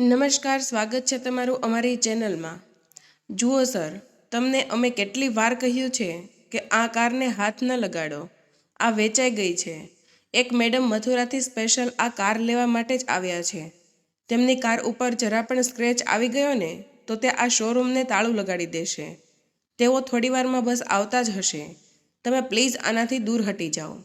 નમસ્કાર, સ્વાગત છે તમારું અમારી ચેનલમાં. જુઓ સર, તમને અમે કેટલી વાર કહ્યું છે કે આ કારને હાથ ન લગાડો. આ વેચાઈ ગઈ છે. એક મેડમ મથુરાથી સ્પેશિયલ આ કાર લેવા માટે જ આવ્યા છે. તેમની કાર ઉપર જરા પણ સ્ક્રેચ આવી ગયો ને, તો તે આ શોરૂમને તાળું લગાડી દેશે. તેઓ થોડીવારમાં બસ આવતા જ હશે. તમે પ્લીઝ આનાથી દૂર હટી જાઓ.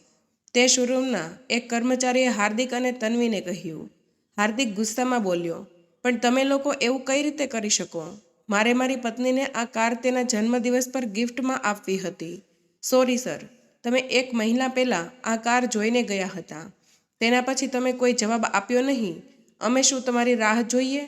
તે શોરૂમના એક કર્મચારીએ હાર્દિક અને તન્વીને કહ્યું. હાર્દિક ગુસ્સામાં બોલ્યો પણ તમે લોકો એવું કઈ રીતે કરી શકો? મારે મારી પત્નીને આ કાર તેના જન્મદિવસ પર ગિફ્ટમાં આપવી હતી. Sorry, sir. તમે એક મહિના પહેલાં આ કાર જોઈને ગયા હતા. તેના પછી તમે કોઈ જવાબ આપ્યો નહીં. અમે શું તમારી રાહ જોઈએ?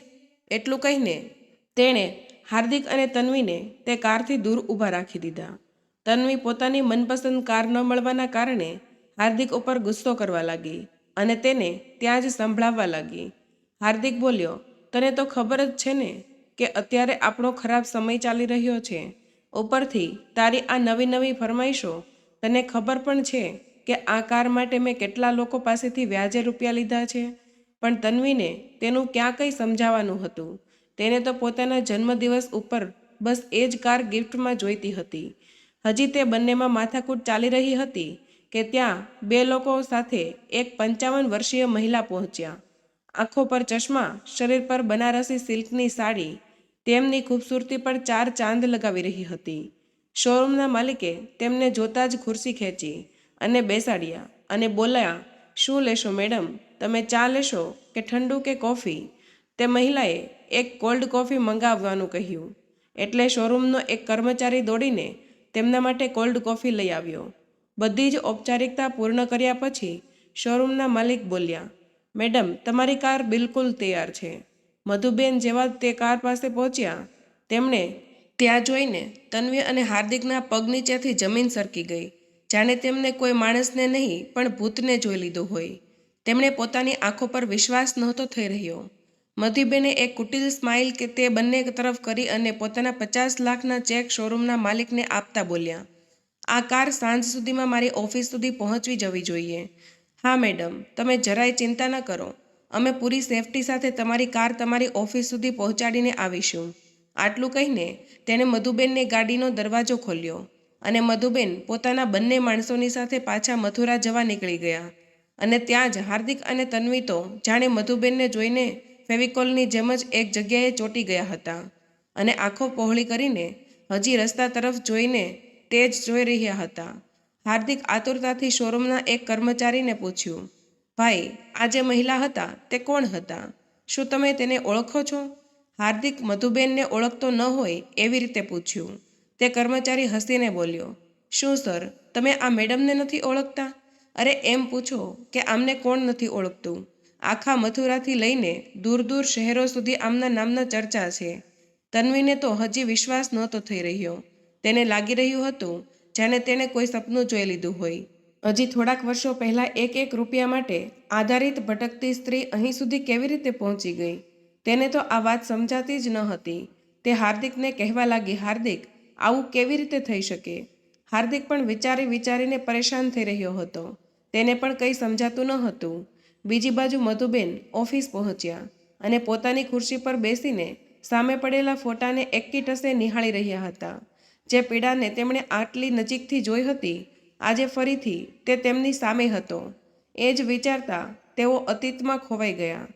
એટલું કહીને તેણે હાર્દિક અને તન્વીને તે કારથી દૂર ઊભા રાખી દીધા. તન્વી પોતાની મનપસંદ કાર ન મળવાના કારણે હાર્દિક ઉપર ગુસ્સો કરવા લાગી અને તેને ત્યાં જ સંભળાવવા લાગી. હાર્દિક બોલ્યો તને તો ખબર જ છે ને કે અત્યારે આપણો ખરાબ સમય ચાલી રહ્યો છે. ઉપરથી તારી આ નવી નવી ફરમાઈશો તને ખબર પણ છે કે આ કાર માટે મેં કેટલા લોકો પાસેથી વ્યાજે રૂપિયા લીધા છે. પણ તન્વીને તેનું ક્યાં કંઈ સમજાવવાનું હતું? તેને તો પોતાના જન્મદિવસ ઉપર બસ એ જ કાર ગિફ્ટમાં જોઈતી હતી. હજી તે બંનેમાં માથાકૂટ ચાલી રહી હતી કે ત્યાં બે લોકો સાથે એક પંચાવન વર્ષીય મહિલા પહોંચ્યા. આંખો પર ચશ્મા, શરીર પર બનારસી સિલ્કની સાડી, તેમની ખૂબસૂરતી પર ચાર ચાંદ લગાવી રહી હતી. શોરૂમના માલિકે તેમને જોતા જ ખુરશી ખેંચી અને બેસાડ્યા અને બોલ્યા, શું લેશો મેડમ? તમે ચા લેશો કે ઠંડુ કે કોફી? તે મહિલાએ એક કોલ્ડ કોફી મંગાવવાનું કહ્યું. એટલે શોરૂમનો એક કર્મચારી દોડીને તેમના માટે કોલ્ડ કોફી લઈ આવ્યો. બધી જ ઔપચારિકતા પૂર્ણ કર્યા પછી શોરૂમના માલિક બોલ્યા મેડમ, તમારી કાર બિલકુલ તૈયાર છે. મધુબેન જેવા તે કાર પાસે પહોંચ્યા. તેમણે ત્યાં જોઈને તન્વી અને હાર્દિકના પગ નીચેથી જમીન સરકી ગઈ. જાણે તેમને કોઈ માણસને નહીં, પણ ભૂતને જોઈ લીધો હોય. તેમણે પોતાની આંખો પર વિશ્વાસ નહોતો થઈ રહ્યો. મધુબેને એક કુટિલ સ્માઇલ કે તે બંને તરફ કરી અને પોતાના પચાસ લાખના ચેક શોરૂમના માલિકને આપતા બોલ્યા, આ કાર સાંજ સુધીમાં મારી ઓફિસ સુધી પહોંચવી જવી જોઈએ. હા, મેડમ, તમે જરાય ચિંતા ન કરો. અમે પૂરી સેફટી સાથે તમારી કાર તમારી ઓફિસ સુધી પહોંચાડીને આવીશું. આટલું કહીને તેણે મધુબેનને ગાડીનો દરવાજો ખોલ્યો અને મધુબેન પોતાના બંને માણસોની સાથે પાછા મથુરા જવા નીકળી ગયા. અને ત્યાં જ હાર્દિક અને તન્વી તો જાણે મધુબેનને જોઈને ફેવિકોલની જેમ જ એક જગ્યાએ ચોંટી ગયા હતા. અને આંખો પહોળી કરીને હજી રસ્તા તરફ જોઈને તે જ જોઈ રહ્યા હતા. હાર્દિક આતુરતાથી શોરૂમના એક કર્મચારીને પૂછ્યું, ભાઈ આ જે મહિલા હતા, તે કોણ હતા? શું તમે તેને ઓળખો છો? હાર્દિક મધુબેનને ઓળખતો ન હોય એવી રીતે પૂછ્યું. તે કર્મચારી હસીને બોલ્યો, શું સર, તમે આ મેડમને નથી ઓળખતા? અરે, એમ પૂછો કે આમને કોણ નથી ઓળખતું? આખા મથુરાથી લઈને દૂર દૂર શહેરો સુધી આમના નામના ચર્ચા છે. તન્વીને તો હજી વિશ્વાસ નહોતો થઈ રહ્યો. તેને લાગી રહ્યું હતું જાણે તેણે કોઈ સપનું જોઈ લીધું હોય. હજી થોડાક વર્ષો પહેલાં એક એક રૂપિયા માટે આધારિત ભટકતી સ્ત્રી અહીં સુધી કેવી રીતે પહોંચી ગઈ? તેને તો આ વાત સમજાતી જ ન હતી. તે હાર્દિકને કહેવા લાગી, હાર્દિક, આવું કેવી રીતે થઈ શકે? હાર્દિક પણ વિચારી વિચારીને પરેશાન થઈ રહ્યો હતો. તેને પણ કંઈ સમજાતું ન હતું. બીજી બાજુ મધુબેન ઓફિસ પહોંચ્યા અને પોતાની ખુરશી પર બેસીને સામે પડેલા ફોટાને એકી ટસે નિહાળી રહ્યા હતા. જે પીડાને તેમણે આટલી નજીકથી જોઈ હતી, આજે ફરીથી તે તેમની સામે હતો. એ જ વિચારતા તેઓ અતીતમાં ખોવાઈ ગયા.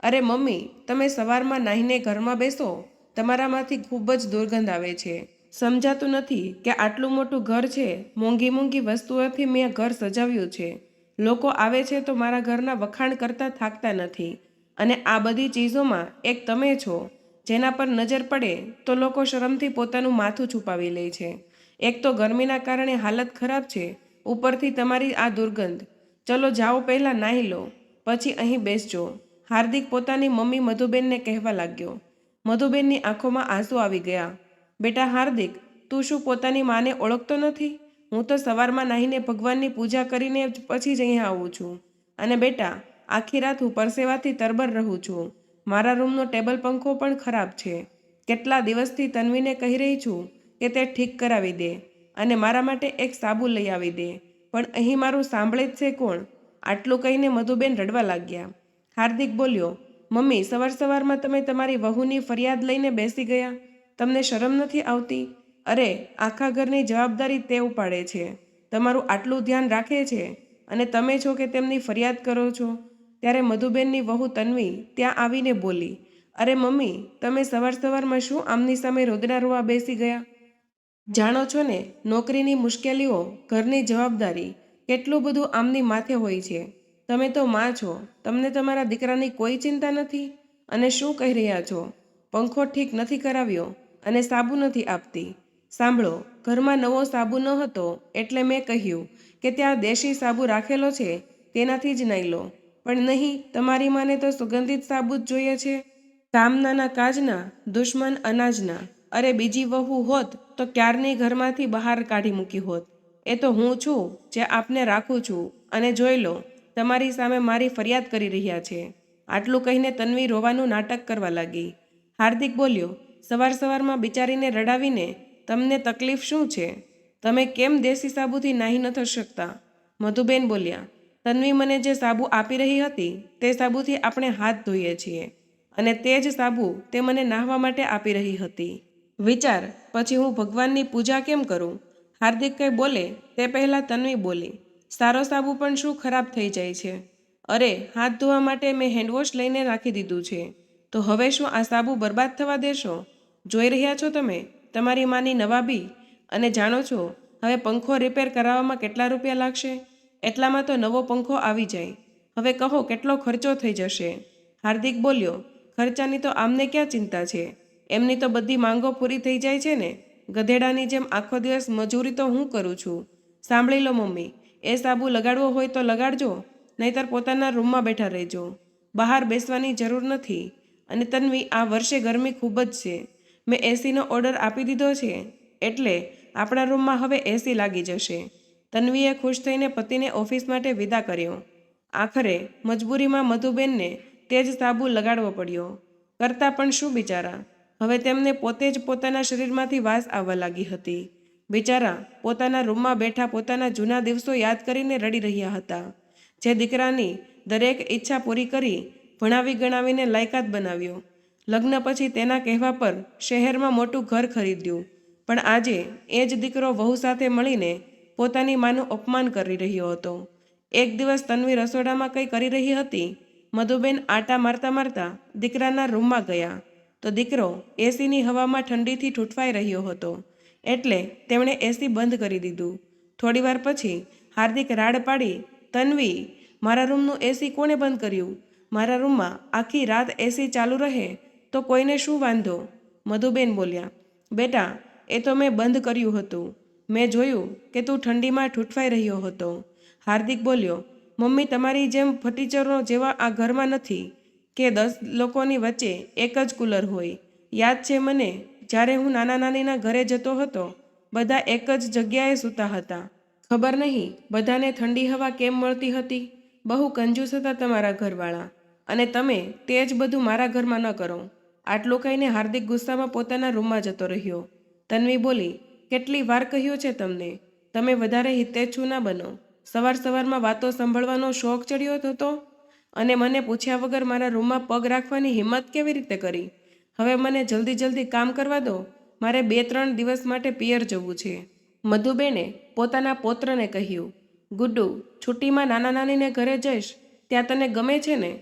અરે મમ્મી, તમે સવારમાં નાહીને ઘરમાં બેસો, તમારામાંથી ખૂબ જ દુર્ગંધ આવે છે. સમજાતું નથી કે આટલું મોટું ઘર છે, મોંઘી મોંઘી વસ્તુઓથી મેં ઘર સજાવ્યું છે. લોકો આવે છે તો મારા ઘરના વખાણ કરતાં થાકતા નથી. અને આ બધી ચીજોમાં એક તમે છો. જેના પર નજર પડે તો લોકો શરમથી પોતાનું માથું છુપાવી લે છે. એક તો ગરમીના કારણે હાલત ખરાબ છે, ઉપરથી તમારી આ દુર્ગંધ. ચલો જાઓ પહેલાં નાહી લો, પછી અહીં બેસજો. હાર્દિક પોતાની મમ્મી મધુબેનને કહેવા લાગ્યો. મધુબેનની આંખોમાં આંસુ આવી ગયા. બેટા હાર્દિક, તું શું પોતાની માને ઓળખતો નથી? હું તો સવારમાં નાહીને ભગવાનની પૂજા કરીને જ પછી જ અહીંયા આવું છું. અને બેટા, આખી રાત હું પરસેવાથી તરબર રહું છું. મારા રૂમનો ટેબલ પંખો પણ ખરાબ છે. કેટલા દિવસથી તન્વીને કહી રહી છું કે તે ઠીક કરાવી દે અને મારા માટે એક સાબુ લઈ આવી દે. પણ અહીં મારું સાંભળે જ છે કોણ? આટલું કહીને મધુબેન રડવા લાગ્યા. હાર્દિક બોલ્યો, મમ્મી, સવાર સવારમાં તમે તમારી વહુની ફરિયાદ લઈને બેસી ગયા? તમને શરમ નથી આવતી? અરે, આખા ઘરની જવાબદારી તે ઉપાડે છે. તમારું આટલું ધ્યાન રાખે છે? અને તમે છો કે તેમની ફરિયાદ કરો છો? ત્યારે મધુબેનની વહુ તન્વી ત્યાં આવીને બોલી, અરે મમ્મી, તમે સવાર સવારમાં શું આમની સામે રોદડા રોવા બેસી ગયા? જાણો છો ને, નોકરીની મુશ્કેલીઓ, ઘરની જવાબદારી, કેટલું બધું આમની માથે હોય છે. તમે તો માં છો, તમને તમારા દીકરાની કોઈ ચિંતા નથી? અને શું કહી રહ્યા છો? પંખો ઠીક નથી કરાવ્યો અને સાબુ નથી આપતી. સાંભળો, ઘરમાં નવો સાબુ ન હતો એટલે મેં કહ્યું કે ત્યાં દેશી સાબુ રાખેલો છે, તેનાથી જ નહીં લો. પણ નહીં, તમારી માને તો સુગંધિત સાબુ જ જોઈએ છે. કામનાના કાજના, દુશ્મન અનાજના, અરે બીજી વહુ હોત તો ક્યારની ઘરમાંથી બહાર કાઢી મૂકી હોત? એ તો હું છું, જે આપને રાખું છું. અને જોઈ લો, તમારી સામે મારી ફરિયાદ કરી રહ્યા છે. આટલું કહીને તન્વી રોવાનું નાટક કરવા લાગી. હાર્દિક બોલ્યો, સવાર સવારમાં બિચારીને રડાવીને તમને તકલીફ શું છે? તમે કેમ દેશી સાબુથી નાહી ન થઈ શકતા? મધુબેન બોલ્યા તન્વી મને જે સાબુ આપી રહી હતી, તે સાબુથી આપણે હાથ ધોઈએ છીએ. અને તે જ સાબુ તે મને નાહવા માટે આપી રહી હતી. વિચાર, પછી હું ભગવાનની પૂજા કેમ કરું? હાર્દિક કંઈ બોલે, તે પહેલાં તન્વી બોલી, સારો સાબુ પણ શું ખરાબ થઈ જાય છે? અરે, હાથ ધોવા માટે મેં હેન્ડવોશ લઈને રાખી દીધું છે. તો હવે શું આ સાબુ બરબાદ થવા દેશો? જોઈ રહ્યા છો તમે? તમારી માની નવાબી? અને જાણો છો, હવે પંખો રિપેર કરાવવામાં કેટલા રૂપિયા લાગશે? એટલામાં તો નવો પંખો આવી જાય. હવે કહો, કેટલો ખર્ચો થઈ જશે? હાર્દિક બોલ્યો, ખર્ચાની તો આમને ક્યાં ચિંતા છે? એમની તો બધી માંગો પૂરી થઈ જાય છે ને? ગધેડાની જેમ આખો દિવસ મજૂરી તો હું કરું છું. સાંભળી લો મમ્મી, એ સાબુ લગાડવો હોય તો લગાડજો, નહીતર પોતાના રૂમમાં બેઠા રહેજો. બહાર બેસવાની જરૂર નથી. અને તન્વી, આ વર્ષે ગરમી ખૂબ જ છે. મેં એસીનો ઓર્ડર આપી દીધો છે. એટલે આપણા રૂમમાં હવે એસી લાગી જશે. તન્વીએ ખુશ થઈને પતિને ઓફિસ માટે વિદા કર્યો. આખરે મજબૂરીમાં મધુબેનને તે જ સાબુ લગાડવો પડ્યો. કરતાં પણ શું બિચારા? હવે તેમને પોતે જ પોતાના શરીરમાંથી વાસ આવવા લાગી હતી. બિચારા પોતાના રૂમમાં બેઠા પોતાના જૂના દિવસો યાદ કરીને રડી રહ્યા હતા. જે દીકરાની દરેક ઈચ્છા પૂરી કરી ભણાવી ગણાવીને લાયકાત બનાવ્યો. લગ્ન પછી તેના કહેવા પર શહેરમાં મોટું ઘર ખરીદ્યું. પણ આજે એ જ દીકરો વહુ સાથે મળીને પોતાની માનું અપમાન કરી રહ્યો હતો. એક દિવસ તન્વી રસોડામાં કંઈ કરી રહી હતી? મધુબેન આટા મારતા મારતા દીકરાના રૂમમાં ગયા. તો દીકરો એસીની હવામાં ઠંડીથી ઠૂંઠવાઈ રહ્યો હતો. એટલે તેમણે એસી બંધ કરી દીધું. થોડીવાર પછી હાર્દિક રાડ પાડી, તન્વી, મારા રૂમનું એસી કોણે બંધ કર્યું? મારા રૂમમાં આખી રાત એસી ચાલુ રહે, તો કોઈને શું વાંધો? મધુબેન બોલ્યા, બેટા, એ તો મેં બંધ કર્યું હતું. મેં જોયું કે તું ઠંડીમાં ઠૂંઠવાઈ રહ્યો હતો. હાર્દિક બોલ્યો, મમ્મી, તમારી જેમ ફટીચરો જેવા આ ઘરમાં નથી કે દસ લોકોની વચ્ચે એક જ કુલર હોય. યાદ છે મને, જ્યારે હું નાના નાનીના ઘરે જતો હતો, બધા એક જ જગ્યાએ સૂતા હતા. ખબર નહીં, બધાને ઠંડી હવા કેમ મળતી હતી? બહુ કંજૂસ હતા તમારા ઘરવાળા. અને તમે તે જ બધું મારા ઘરમાં ન કરો. આટલું કહીને હાર્દિક ગુસ્સામાં પોતાના રૂમમાં જતો રહ્યો. તન્વી બોલી કેટલી વાર કહ્યું છે તમને? તમે વધારે હિતેચ્છુ ના બનો. સવાર સવારમાં વાતો સાંભળવાનો શોખ ચડ્યો હતો અને મને પૂછ્યા વગર મારા રૂમમાં પગ રાખવાની હિંમત કેવી રીતે કરી? હવે મને જલ્દી જલ્દી કામ કરવા દો. મારે બે ત્રણ દિવસ માટે પિયર જવું છે. મધુબેને પોતાના પૌત્રને કહ્યું, ગુડ્ડુ, છુટ્ટીમાં નાના નાનીને ઘરે જઈશ. ત્યાં તને ગમે છે ને?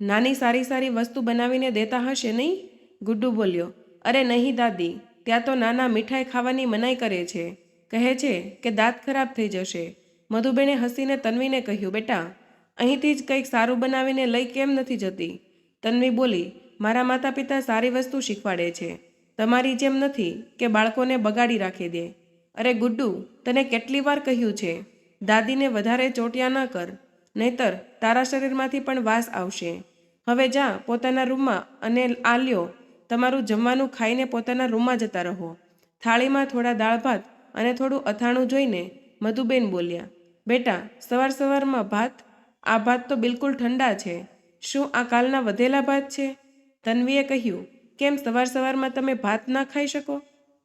નાની સારી સારી વસ્તુ બનાવીને દેતા હશે નહીં? ગુડ્ડુ બોલ્યો, અરે નહીં દાદી. ત્યાં તો નાના મીઠાઈ ખાવાની મનાઈ કરે છે. કહે છે કે દાંત ખરાબ થઈ જશે. મધુબેને હસીને તન્વીને કહ્યું, બેટા, અહીંથી જ કંઈક સારું બનાવીને લઈ કેમ નથી જતી? તન્વી બોલી, મારા માતા પિતા સારી વસ્તુ શીખવાડે છે. તમારી જેમ નથી કે બાળકોને બગાડી રાખી દે. અરે ગુડ્ડુ, તને કેટલી વાર કહ્યું છે, દાદીને વધારે ચોટિયા ન કર, નહીતર તારા શરીરમાંથી પણ વાસ આવશે. હવે જા પોતાના રૂમમાં અને આ લ્યો તમારું જમવાનું ખાઈને પોતાના રૂમમાં જતા રહો. થાળીમાં થોડા દાળ ભાત અને થોડું અથાણું જોઈને મધુબેન બોલ્યા, બેટા, સવાર સવારમાં ભાત? આ ભાત તો બિલકુલ ઠંડા છે. શું આ કાલના વધેલા ભાત છે? તન્વીએ કહ્યું, કેમ સવાર સવારમાં તમે ભાત ના ખાઈ શકો?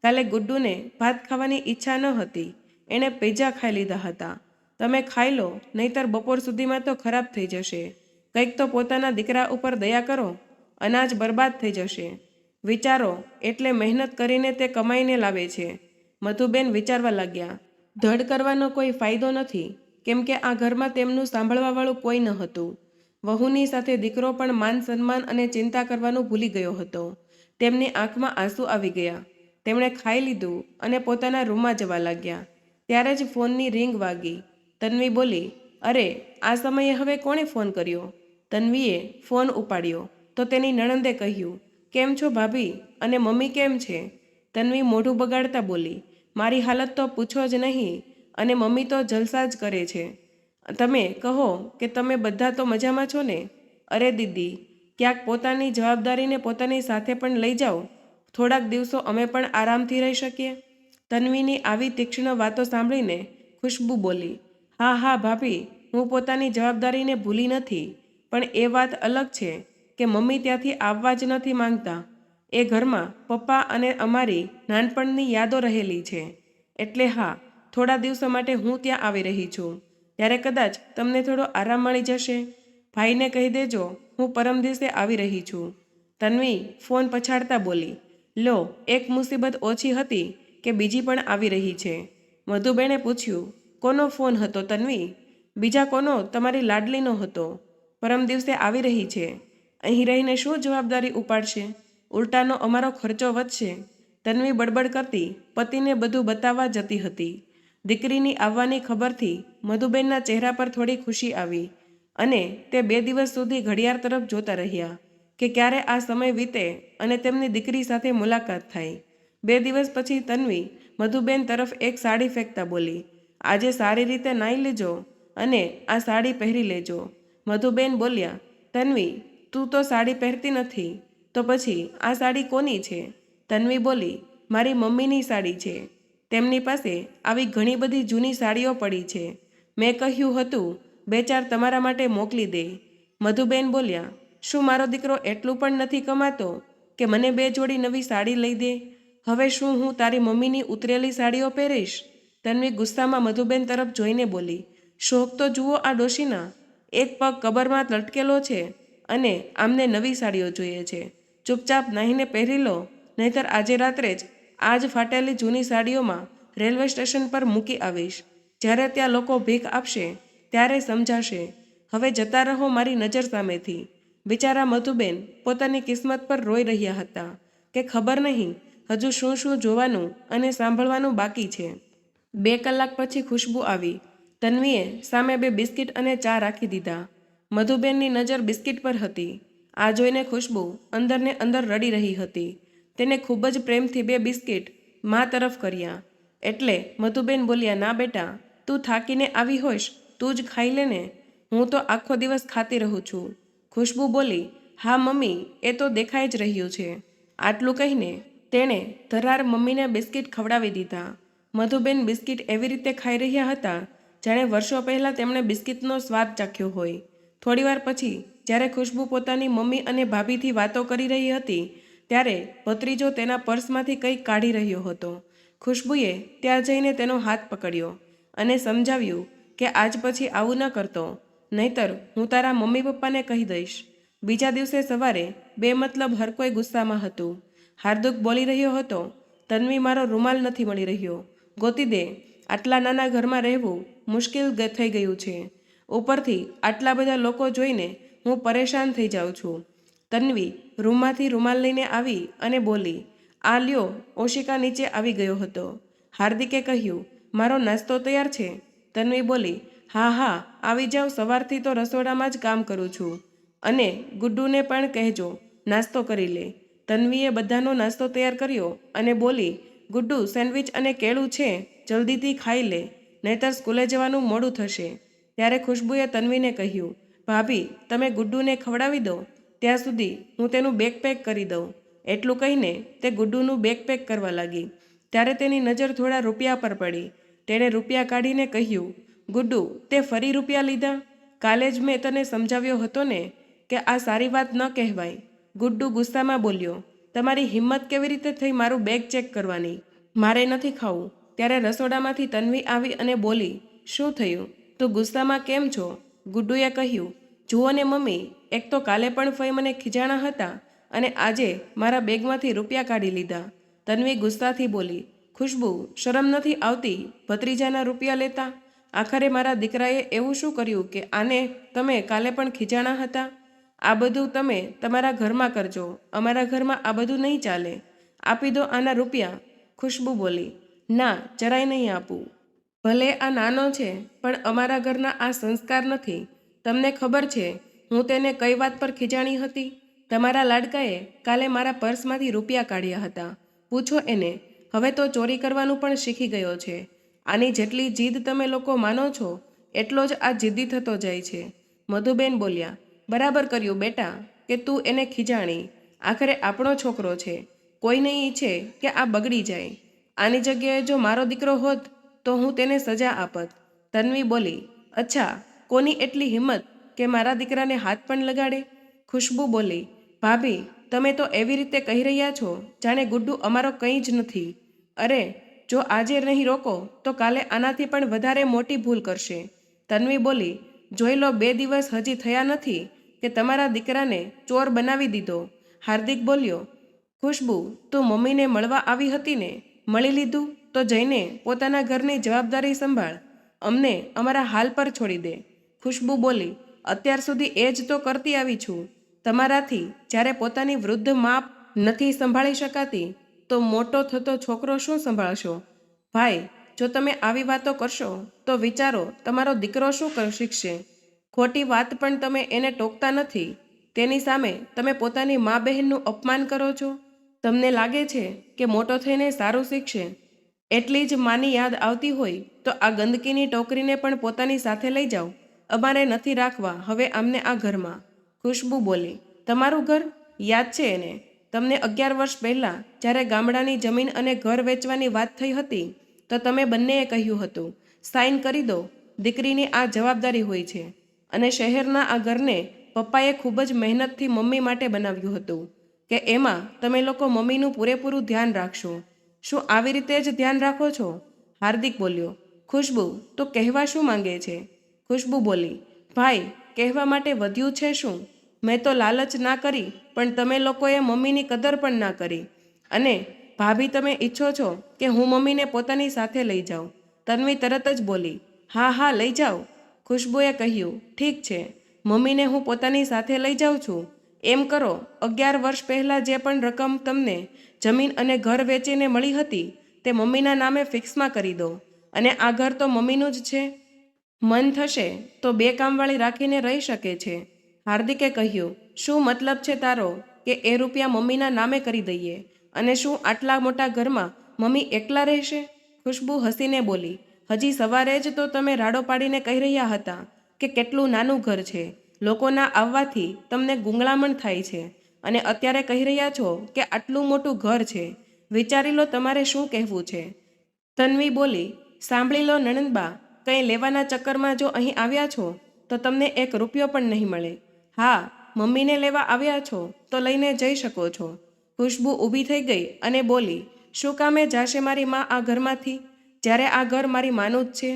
કાલે ગુડ્ડુને ભાત ખાવાની ઈચ્છા ન હતી. એણે પેજા ખાઈ લીધા હતા. તમે ખાઈ લો, નહીતર બપોર સુધીમાં તો ખરાબ થઈ જશે. કંઈક તો પોતાના દીકરા ઉપર દયા કરો. અનાજ બરબાદ થઈ જશે. વિચારો એટલે મહેનત કરીને તે કમાઈને લાવે છે. મધુબેન વિચારવા લાગ્યા, ધડ કરવાનો કોઈ ફાયદો નથી, કેમ કે આ ઘરમાં તેમનું સાંભળવાવાળું કોઈ ન હતું. વહુની સાથે દીકરો પણ માન સન્માન અને ચિંતા કરવાનું ભૂલી ગયો હતો. તેમની આંખમાં આંસુ આવી ગયા. તેમણે ખાઈ લીધું અને પોતાના રૂમમાં જવા લાગ્યા. ત્યારે જ ફોનની રિંગ વાગી. તન્વી બોલી, અરે, આ સમયે હવે કોણે ફોન કર્યો? તન્વીએ ફોન ઉપાડ્યો, તો તેની નણંદે કહ્યું કેમ છો ભાભી? અને મમ્મી કેમ છે? તન્વી મોઢું બગાડતા બોલી, મારી હાલત તો પૂછો જ નહીં, અને મમ્મી તો જલસા જ કરે છે. તમે કહો કે તમે બધા તો મજામાં છો ને? અરે દીદી, ક્યાંક પોતાની જવાબદારીને પોતાની સાથે પણ લઈ જાઓ. થોડાક દિવસો અમે પણ આરામથી રહી શકીએ. તન્વીની આવી તીક્ષ્ણ વાતો સાંભળીને ખુશ્બુ બોલી, હા હા, ભાભી, હું પોતાની જવાબદારીને ભૂલી નથી, પણ એ વાત અલગ છે. કે મમ્મી ત્યાંથી આવવા જ નથી માંગતા. એ ઘરમાં પપ્પા અને અમારી નાનપણની યાદો રહેલી છે. એટલે હા, થોડા દિવસો માટે હું ત્યાં આવી રહી છું. ત્યારે કદાચ તમને થોડો આરામ મળી જશે. ભાઈને કહી દેજો, હું પરમ દિવસે આવી રહી છું. તન્વી ફોન પછાડતા બોલી, લો, એક મુસીબત ઓછી હતી કે બીજી પણ આવી રહી છે. મધુબેણે પૂછ્યું, કોનો ફોન હતો તન્વી? બીજા કોનો? તમારી લાડલીનો હતો. પરમ દિવસે આવી રહી છે. અહીં રહીને શું જવાબદારી ઉપાડશે? ઉલટાનો અમારો ખર્ચો વધશે. તન્વી બડબડ કરતી, પતિને બધું બતાવવા જતી હતી. દીકરીની આવવાની ખબરથી મધુબેનના ચહેરા પર થોડી ખુશી આવી અને તે બે દિવસ સુધી ઘડિયાળ તરફ જોતા રહ્યા કે ક્યારે આ સમય વીતે અને તેમની દીકરી સાથે મુલાકાત થાય. બે દિવસ પછી તન્વી મધુબેન તરફ એક સાડી ફેંકતા બોલી, આજે સારી રીતે નાહી લેજો અને આ સાડી પહેરી લેજો. મધુબેન બોલ્યા, તન્વી તું તો સાડી પહેરતી નથી. તો પછી, આ સાડી કોની છે? તન્વી બોલી, મારી મમ્મીની સાડી છે. તેમની પાસે આવી ઘણી બધી જૂની સાડીઓ પડી છે. મેં કહ્યું હતું બે ચાર તમારા માટે મોકલી દે. મધુબેન બોલ્યા, શું મારો દીકરો એટલું પણ નથી કમાતો કે મને બે જોડી નવી સાડી લઈ દે? હવે શું હું તારી મમ્મીની ઉતરેલી સાડીઓ પહેરીશ? તન્વી ગુસ્સામાં મધુબેન તરફ જોઈને બોલી, શોખ તો જુઓ આ ડોશીના. એક પગ કબરમાં લટકેલો છે. અને આમને નવી સાડીઓ જોઈએ છે. ચૂપચાપ નાહીને પહેરી લો, નહીતર આજે રાત્રે જ આજ ફાટેલી જૂની સાડીઓમાં રેલવે સ્ટેશન પર મૂકી આવીશ. જ્યારે ત્યાં લોકો ભીખ આપશે, ત્યારે સમજાશે, હવે જતા રહો મારી નજર સામેથી. બિચારા મધુબેન પોતાની કિસ્મત પર રોઈ રહ્યા હતા, કે ખબર નહીં હજુ શું શું જોવાનું અને સાંભળવાનું બાકી છે. બે કલાક પછી ખુશ્બુ આવી. તન્વીએ સામે બે બિસ્કિટ અને ચા રાખી દીધા. મધુબેનની નજર બિસ્કિટ પર હતી. આ જોઈને ખુશ્બુ અંદરને અંદર રડી રહી હતી. તેને ખૂબ જ પ્રેમથી બે બિસ્કિટ મા તરફ કર્યા. એટલે મધુબેન બોલ્યા, ના બેટા, તું થાકીને આવી હોઈશ, તું જ ખાઈ લે ને. હું તો આખો દિવસ ખાતી રહું છું. ખુશ્બુ બોલી, હા મમ્મી, એ તો દેખાઈ જ રહ્યું છે. આટલું કહીને તેણે ધરાર મમ્મીને બિસ્કિટ ખવડાવી દીધા. મધુબેન બિસ્કિટ એવી રીતે ખાઈ રહ્યા હતા, જાણે વર્ષો પહેલાં તેમણે બિસ્કિટનો સ્વાદ ચાખ્યો હોય. થોડીવાર પછી જ્યારે ખુશ્બુ પોતાની મમ્મી અને ભાભીથી વાતો કરી રહી હતી, ત્યારે ભત્રીજો તેના પર્સમાંથી કંઈક કાઢી રહ્યો હતો. ખુશ્બુએ ત્યાં જઈને તેનો હાથ પકડ્યો અને સમજાવ્યું કે આજ પછી આવું ન કરતો, નહીતર હું તારા મમ્મી પપ્પાને કહી દઈશ. બીજા દિવસે સવારે બે મતલબ હર કોઈ ગુસ્સામાં હતું. હાર્દુક બોલી રહ્યો હતો, તન્વી મારો રૂમાલ નથી મળી રહ્યો. ગોતી દે. આટલા નાના ઘરમાં રહેવું મુશ્કેલ થઈ ગયું છે. ઉપરથી આટલા બધા લોકો જોઈને હું પરેશાન થઈ જાઉં છું. તન્વી રૂમમાંથી રૂમાલ લઈને આવી અને બોલી, આ લ્યો. ઓશિકા નીચે આવી ગયો હતો. હાર્દિકે કહ્યું, મારો નાસ્તો તૈયાર છે? તન્વી બોલી, હા હા, આવી જાઓ સવારથી તો રસોડામાં જ કામ કરું છું. અને ગુડ્ડુને પણ કહેજો, નાસ્તો કરી લે. તન્વીએ બધાનો નાસ્તો તૈયાર કર્યો અને બોલી, ગુડ્ડુ, સેન્ડવિચ અને કેળું છે, જલ્દીથી ખાઈ લે, નહીતર સ્કૂલે જવાનું મોડું થશે. ત્યારે ખુશ્બુએ તન્વીને કહ્યું, ભાભી, તમે ગુડ્ડુને ખવડાવી દો. ત્યાં સુધી હું તેનું બેગ પેક કરી દઉં. એટલું કહીને તે ગુડ્ડુનું બેગ પેક કરવા લાગી. ત્યારે તેની નજર થોડા રૂપિયા પર પડી. તેણે રૂપિયા કાઢીને કહ્યું, ગુડ્ડુ, તે ફરી રૂપિયા લીધા? કાલે જ મેં તને સમજાવ્યો હતો ને કે આ સારી વાત ન કહેવાય. ગુડ્ડુ ગુસ્સામાં બોલ્યો, તમારી હિંમત કેવી રીતે થઈ મારું બેગ ચેક કરવાની? મારે નથી ખાવું. ત્યારે રસોડામાંથી તન્વી આવી અને બોલી, શું થયું? તું ગુસ્સામાં કેમ છો? ગુડ્ડુએ કહ્યું, જુઓ ને મમ્મી, એક તો કાલે પણ ફઈ મને ખીજાણા હતા અને આજે મારા બેગમાંથી રૂપિયા કાઢી લીધા. તન્વી ગુસ્સાથી બોલી, ખુશ્બુ, શરમ નથી આવતી ભત્રીજાના રૂપિયા લેતા? આખરે મારા દીકરાએ એવું શું કર્યું કે આને તમે કાલે પણ ખીજાણા હતા? આ બધું તમે તમારા ઘરમાં કરજો, અમારા ઘરમાં આ બધું નહીં ચાલે. આપી દો આના રૂપિયા. ખુશ્બુ બોલી, ના, જરાય નહીં આપું. ભલે આ નાનો છે, પણ અમારા ઘરના આ સંસ્કાર નથી. તમને ખબર છે, હું તેને કઈ વાત પર ખીજાણી હતી? તમારા લાડકાએ કાલે મારા પર્સમાંથી રૂપિયા કાઢ્યા હતા. પૂછો એને, હવે તો ચોરી કરવાનું પણ શીખી ગયો છે. આની જેટલી જીદ તમે લોકો માનો છો, એટલો જ આ જિદ્દી થતો જાય છે. મધુબેન બોલ્યા, બરાબર કર્યું બેટા, કે તું એને ખીજાણી. આખરે આપણો છોકરો છે. કોઈ નહીં ઈચ્છે કે આ બગડી જાય. આની જગ્યાએ જો મારો દીકરો હોત તો હું તેને સજા આપત. તન્વી બોલી, અચ્છા, કોની એટલી હિંમત કે મારા દીકરાને હાથ પણ લગાડે? ખુશ્બુ બોલી, ભાભી, તમે તો એવી રીતે કહી રહ્યા છો, જાણે ગુડ્ડુ અમારો કંઈ જ નથી. અરે, જો આજે નહીં રોકો, તો કાલે આનાથી પણ વધારે મોટી ભૂલ કરશે. તન્વી બોલી, જોઈ લો, બે દિવસ હજી થયા નથી કે તમારા દીકરાને ચોર બનાવી દીધો. હાર્દિક બોલ્યો, ખુશ્બુ, તું મમ્મીને મળવા આવી હતી ને? મળી લીધું? તો જઈને પોતાના ઘરની જવાબદારી સંભાળ. અમને અમારા હાલ પર છોડી દે. ખુશ્બુ બોલી, અત્યાર સુધી એ જ તો કરતી આવી છું. તમારાથી જ્યારે પોતાની વૃદ્ધ માપ નથી સંભાળી શકાતી, તો મોટો થતો છોકરો શું સંભાળશો? ભાઈ, જો તમે આવી વાતો કરશો, તો વિચારો તમારો દીકરો શું શીખશે. ખોટી વાત પણ તમે એને ટોકતા નથી. તેની સામે તમે પોતાની મા બહેનનું અપમાન કરો છો. તમને લાગે છે કે મોટો થઈને સારું શીખશે. એટલી જ માની યાદ આવતી હોય, તો આ ગંદકીની ટોકરીને પણ પોતાની સાથે લઈ જાઓ. અમારે નથી રાખવા, હવે અમને આ ઘરમાં. ખુશ્બુ બોલી, તમારું ઘર? યાદ છે એને. તમને અગિયાર વર્ષ પહેલાં, જ્યારે ગામડાની જમીન અને ઘર વેચવાની વાત થઈ હતી, તો તમે બંનેએ કહ્યું હતું સાઇન કરી દો, દીકરીની આ જવાબદારી હોય છે. અને શહેરના આ ઘરને પપ્પાએ ખૂબ જ મહેનતથી મમ્મી માટે બનાવ્યું હતું, કે એમાં તમે લોકો મમ્મીનું પૂરેપૂરું ધ્યાન રાખશો. શું આવી રીતે જ ધ્યાન રાખો છો? હાર્દિક બોલ્યો, ખુશ્બુ, તો કહેવા શું માંગે છે? ખુશ્બુ બોલી, ભાઈ, કહેવા માટે વધ્યું છે શું? મેં તો લાલચ ના કરી, પણ તમે લોકોએ મમ્મીની કદર પણ ના કરી. અને ભાભી, તમે ઈચ્છો છો કે હું મમ્મીને પોતાની સાથે લઈ જાઉં? તન્વી તરત જ બોલી, હા હા, લઈ જાઓ. ખુશ્બુએ કહ્યું, ઠીક છે. મમ્મીને હું પોતાની સાથે લઈ જાઉં છું. એમ કરો, અગિયાર વર્ષ પહેલાં જે પણ રકમ તમને જમીન અને ઘર વેચીને મળી હતી, તે મમ્મીના નામે ફિક્સમાં કરી દો. અને આ ઘર તો મમ્મીનું જ છે. મન થશે તો બે કામવાળી રાખીને રહી શકે છે. હાર્દિકે કહ્યું, શું મતલબ છે તારો કે એ રૂપિયા મમ્મીના નામે કરી દઈએ? અને શું આટલા મોટા ઘરમાં મમ્મી એકલા રહેશે? ખુશ્બુ હસીને બોલી, હજી સવારે જ તો તમે રાડો પાડીને કહી રહ્યા હતા કે કેટલું નાનું ઘર છે. લોકોના આવવાથી તમને ગુંગળામણ થાય છે. અને અત્યારે કહી રહ્યા છો કે આટલું મોટું ઘર છે. વિચારી લો તમારે શું કહેવું છે. તન્વી બોલી, સાંભળી લો નણંદબા, કંઈ લેવાના ચક્કરમાં જો અહીં આવ્યા છો, તો તમને એક રૂપિયો પણ નહીં મળે. હા, મમ્મીને લેવા આવ્યા છો, તો લઈને જઈ શકો છો. ખુશ્બુ ઊભી થઈ ગઈ અને બોલી, શું કામે જાશે મારી મા આ ઘરમાંથી? જ્યારે આ ઘર મારી માનું જ છે.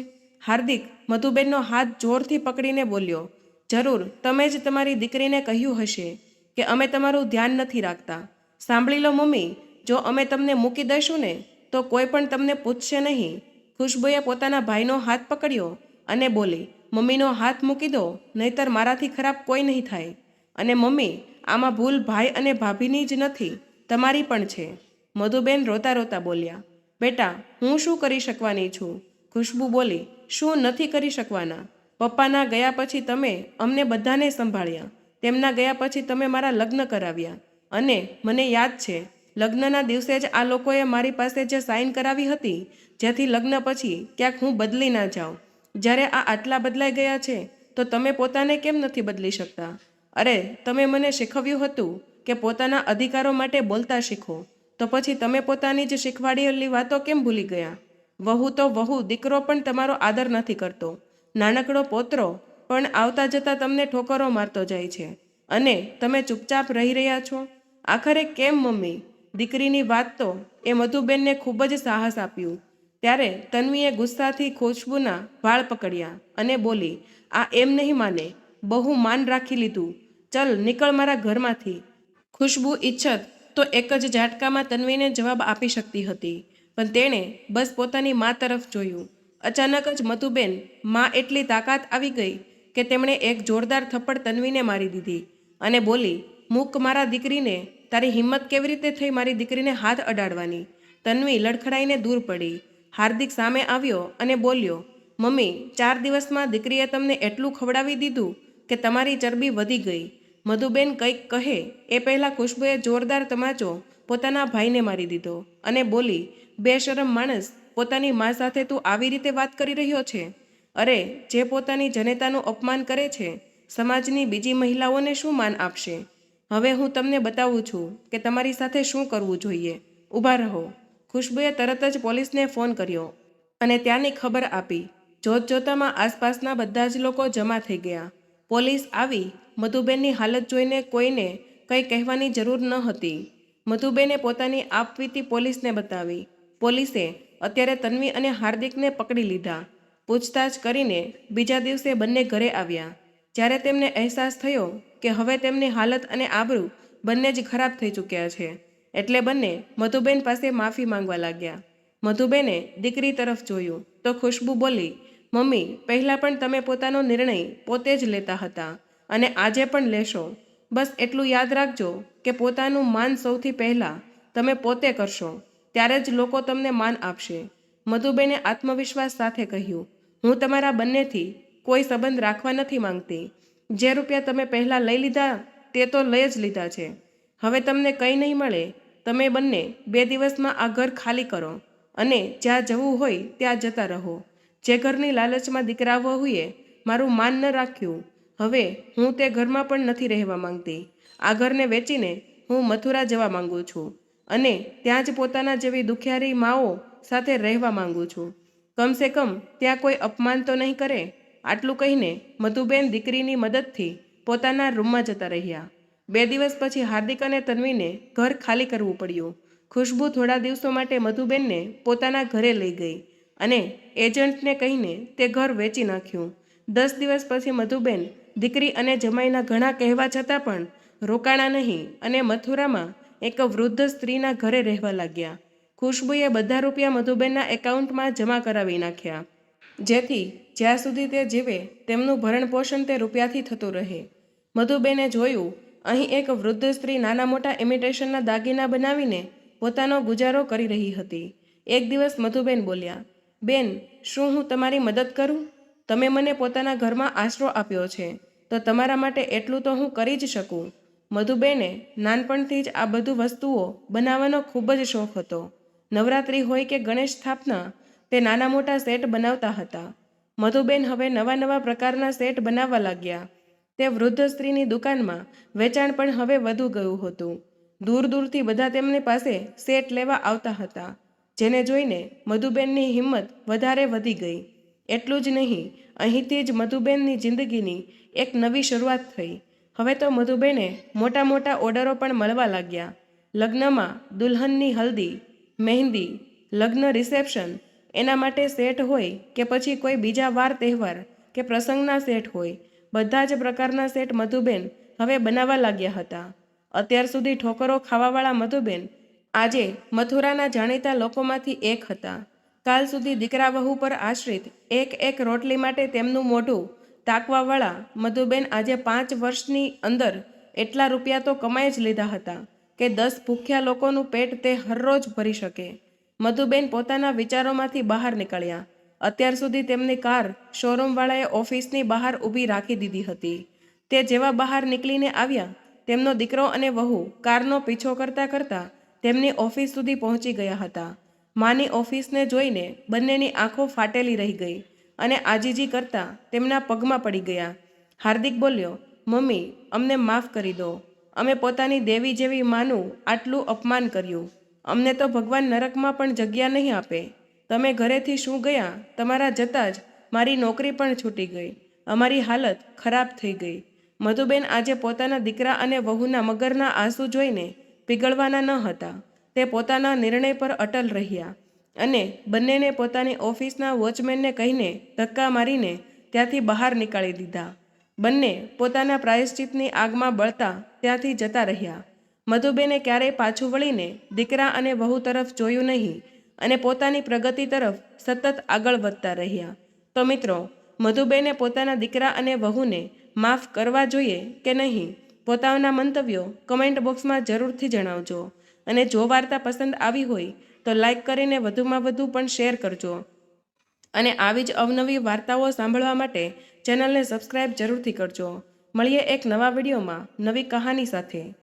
હાર્દિક મધુબેનનો હાથ જોરથી પકડીને બોલ્યો, જરૂર, તમે જ તમારી દીકરીને કહ્યું હશે. કે અમે તમારું ધ્યાન નથી રાખતા. સાંભળી લો મમ્મી, જો અમે તમને મૂકી દઈશું ને, તો કોઈ પણ તમને પૂછશે નહીં. ખુશ્બુએ પોતાના ભાઈનો હાથ પકડ્યો અને બોલી, મમ્મીનો હાથ મૂકી દો, નહીતર મારાથી ખરાબ કોઈ નહીં થાય. અને મમ્મી, આમાં ભૂલ ભાઈ અને ભાભીની જ નથી, તમારી પણ છે. મધુબેન રોતા રોતા બોલ્યા, બેટા, હું શું કરી શકવાની છું? ખુશ્બુ બોલી, શું નથી કરી શકવાના? પપ્પાના ગયા પછી તમે અમને બધાને સંભાળ્યા. તેમના ગયા પછી તમે મારા લગ્ન કરાવ્યા. અને મને યાદ છે, લગ્નના દિવસે જ આ લોકોએ મારી પાસે જે સાઇન કરાવી હતી, જેથી લગ્ન પછી ક્યાંક હું બદલી ના જાઉં. જ્યારે આ આટલા બદલાઈ ગયા છે, તો તમે પોતાને કેમ નથી બદલી શકતા? અરે, તમે મને શીખવ્યું હતું કે પોતાના અધિકારો માટે બોલતા શીખો. તો પછી તમે પોતાની જ શીખવાડેલી વાતો કેમ ભૂલી ગયા? વહુ તો વહુ, દીકરો પણ તમારો આદર નથી કરતો. નાનકડો પોતરો પણ આવતા જતાં તમને ઠોકરો મારતો જાય છે. અને તમે ચૂપચાપ રહી રહ્યા છો? આખરે કેમ મમ્મી? દીકરીની વાત તો એ મધુબેનને ખૂબ જ સાહસ આપ્યું. ત્યારે તન્વીએ ગુસ્સાથી ખુશ્બુના વાળ પકડ્યા અને બોલી, આ એમ નહીં માને. બહુ માન રાખી લીધું. ચલ નીકળ મારા ઘરમાંથી. ખુશ્બુ ઈચ્છત તો એક જ ઝાટકામાં તન્વીને જવાબ આપી શકતી હતી. પણ તેણે બસ પોતાની મા તરફ જોયું. અચાનક જ મધુબેન મા એટલી તાકાત આવી ગઈ કે તેમણે એક જોરદાર થપ્પડ તન્વીને મારી દીધી અને બોલી, મૂક મારા દીકરીને, તારી હિંમત કેવી રીતે થઈ મારી દીકરીને હાથ અડાડવાની? તન્વી લડખડાઈને દૂર પડી, હાર્દિક સામે આવ્યો અને બોલ્યો, મમ્મી, ચાર દિવસમાં દીકરીએ તમને એટલું ખવડાવી દીધું કે તમારી ચરબી વધી ગઈ. મધુબેન કંઈક કહે, એ પહેલાં ખુશ્બુએ જોરદાર તમાચો પોતાના ભાઈને મારી દીધો અને બોલી, બેશરમ માણસ, પોતાની મા સાથે તું આવી રીતે વાત કરી રહ્યો છે? અરે, જે પોતાની જનેતાનું અપમાન કરે છે, સમાજની બીજી મહિલાઓને શું માન આપશે? હવે હું તમને બતાવું છું કે તમારી સાથે શું કરવું જોઈએ. ઊભા રહો. ખુશ્બુએ તરત જ પોલીસને ફોન કર્યો અને ત્યાંની ખબર આપી. જોત જોતામાં આસપાસના બધા જ લોકો જમા થઈ ગયા. પોલીસ આવી, મધુબેનની હાલત જોઈને કોઈને કંઈ કહેવાની જરૂર ન હતી. મધુબેને પોતાની આપવીતી પોલીસને બતાવી. પોલીસે અત્યારે તન્વી અને હાર્દિકને પકડી લીધા. પૂછતાછ કરીને બીજા દિવસે બંને ઘરે આવ્યા. જ્યારે તેમને અહેસાસ થયો કે હવે તેમની હાલત અને આબરૂ બંને જ ખરાબ થઈ ચૂક્યા છે, એટલે બંને મધુબેન પાસે માફી માંગવા લાગ્યા. મધુબેને દીકરી તરફ જોયું તો ખુશ્બુ બોલી, મમ્મી, પહેલાં પણ તમે પોતાનો નિર્ણય પોતે જ લેતા હતા અને આજે પણ લેશો. બસ એટલું યાદ રાખજો કે પોતાનું માન સૌથી પહેલાં તમે પોતે કરશો, ત્યારે જ લોકો તમને માન આપશે. મધુબેને આત્મવિશ્વાસ સાથે કહ્યું હું તમારા બંનેથી કોઈ સંબંધ રાખવા નથી માંગતી. જે રૂપિયા તમે પહેલાં લઈ લીધા, તે તો લઈ જ લીધા છે. હવે તમને કંઈ નહીં મળે. તમે બંને બે દિવસમાં આ ઘર ખાલી કરો અને જ્યાં જવું હોય ત્યાં જતા રહો. જે ઘરની લાલચમાં દીકરા હોઈએ, મારું માન ન રાખ્યું. હવે હું તે ઘરમાં પણ નથી રહેવા માંગતી. આ ઘરને વેચીને હું મથુરા જવા માંગુ છું અને ત્યાં જ પોતાના જેવી દુખિયારી માઓ સાથે રહેવા માંગુ છું. કમસે કમ ત્યાં કોઈ અપમાન તો નહીં કરે? આટલું કહીને મધુબેન દીકરીની મદદથી પોતાના રૂમમાં જતા રહ્યા. બે દિવસ પછી હાર્દિક અને તન્વીને ઘર ખાલી કરવું પડ્યું. ખુશ્બુ થોડા દિવસો માટે મધુબેનને પોતાના ઘરે લઈ ગઈ અને એજન્ટને કહીને તે ઘર વેચી નાખ્યું. દસ દિવસ પછી મધુબેન દીકરી અને જમાઈના ઘણા કહેવા છતાં પણ રોકાણા નહીં અને મથુરામાં એક વૃદ્ધ સ્ત્રીના ઘરે રહેવા લાગ્યા. ખુશ્બુએ બધા રૂપિયા મધુબેનના એકાઉન્ટમાં જમા કરાવી નાખ્યા. જેથી જ્યાં સુધી તે જીવે, તેમનું ભરણ પોષણ તે રૂપિયાથી થતું રહે. મધુબેને જોયું, અહીં એક વૃદ્ધ સ્ત્રી નાના મોટા ઇમિટેશનના દાગીના બનાવીને પોતાનો ગુજારો કરી રહી હતી. એક દિવસ મધુબેન બોલ્યા, બેન, શું હું તમારી મદદ કરું? તમે મને પોતાના ઘરમાં આશરો આપ્યો છે, તો તમારા માટે એટલું તો હું કરી જ શકું. મધુબેને નાનપણથી જ આ બધું વસ્તુઓ બનાવવાનો ખૂબ જ શોખ હતો. નવરાત્રિ હોય કે ગણેશ સ્થાપના, તે નાના મોટા સેટ બનાવતા હતા. મધુબેન હવે નવા નવા પ્રકારના સેટ બનાવવા લાગ્યા. તે વૃદ્ધ સ્ત્રીની દુકાનમાં વેચાણ પણ હવે વધુ ગયું હતું. દૂર દૂરથી બધા તેમની પાસે સેટ લેવા આવતા હતા, જેને જોઈને મધુબેનની હિંમત વધારે વધી ગઈ. એટલું જ નહીં, અહીંથી જ મધુબેનની જિંદગીની એક નવી શરૂઆત થઈ. હવે તો મધુબેને મોટા મોટા ઓર્ડરો પણ મળવા લાગ્યા. લગ્નમાં દુલ્હનની હલ્દી મહેંદી, લગ્ન રિસેપ્શન એના માટે સેટ હોય કે પછી કોઈ બીજા વાર તહેવાર કે પ્રસંગના સેટ હોય, બધા જ પ્રકારના સેટ મધુબેન હવે બનાવવા લાગ્યા હતા. અત્યાર સુધી ઠોકરો ખાવાવાળા મધુબેન આજે મથુરાના જાણીતા લોકોમાંથી એક હતા. કાલ સુધી દીકરા વહુ પર આશ્રિત એક એક રોટલી માટે તેમનું મોઢું તાકવાવાળા મધુબેન આજે પાંચ વર્ષની અંદર એટલા રૂપિયા તો કમાઈ જ લીધા હતા. કે દસ ભૂખ્યા લોકોનું પેટ તે હરરોજ ભરી શકે. મધુબેન પોતાના વિચારોમાંથી બહાર નીકળ્યા. અત્યાર સુધી તેમની કાર શોરૂમવાળાએ ઓફિસની બહાર ઊભી રાખી દીધી હતી. તે જેવા બહાર નીકળીને આવ્યા. તેમનો દીકરો અને વહુ કારનો પીછો કરતા કરતા તેમની ઓફિસ સુધી પહોંચી ગયા હતા. માની ઓફિસને જોઈને બંનેની આંખો ફાટેલી રહી ગઈ અને આજીજી કરતા તેમના પગમાં પડી ગયા. હાર્દિક બોલ્યો, મમ્મી, અમને માફ કરી દો. અમે પોતાની દેવી જેવી માનું આટલું અપમાન કર્યું. અમને તો ભગવાન નરકમાં પણ જગ્યા નહીં આપે. તમે ઘરેથી શું ગયા? તમારા જતાં જ મારી નોકરી પણ છૂટી ગઈ. અમારી હાલત ખરાબ થઈ ગઈ. મધુબેન આજે પોતાના દીકરા અને વહુના મગરના આંસુ જોઈને પીગળવાના ન હતા. તે પોતાના નિર્ણય પર અટલ રહ્યા અને બંનેને પોતાની ઓફિસના વોચમેનને કહીને ધક્કા મારીને ત્યાંથી બહાર નીકાળી દીધા. બંને પોતાના પ્રાયશ્ચિતની આગમાં બળતા ત્યાંથી જતા રહ્યા. મધુબેને ક્યારેય પાછું વળીને દીકરા અને વહુ તરફ જોયું નહીં અને પોતાની પ્રગતિ તરફ સતત આગળ વધતા રહ્યા. તો મિત્રો, મધુબેને પોતાના દીકરા અને વહુને માફ કરવા જોઈએ કે નહીં? પોતાના મંતવ્યો કમેન્ટ બોક્સમાં જરૂરથી જણાવજો. અને જો વાર્તા પસંદ આવી હોય, તો લાઈક કરીને વધુમાં વધુ પણ શેર કરજો. અને આવી જ અવનવી વાર્તાઓ સાંભળવા માટે ચેનલને સબસ્ક્રાઈબ જરૂરથી કરજો. મળીએ એક નવા વિડીયોમાં નવી કહાની સાથે.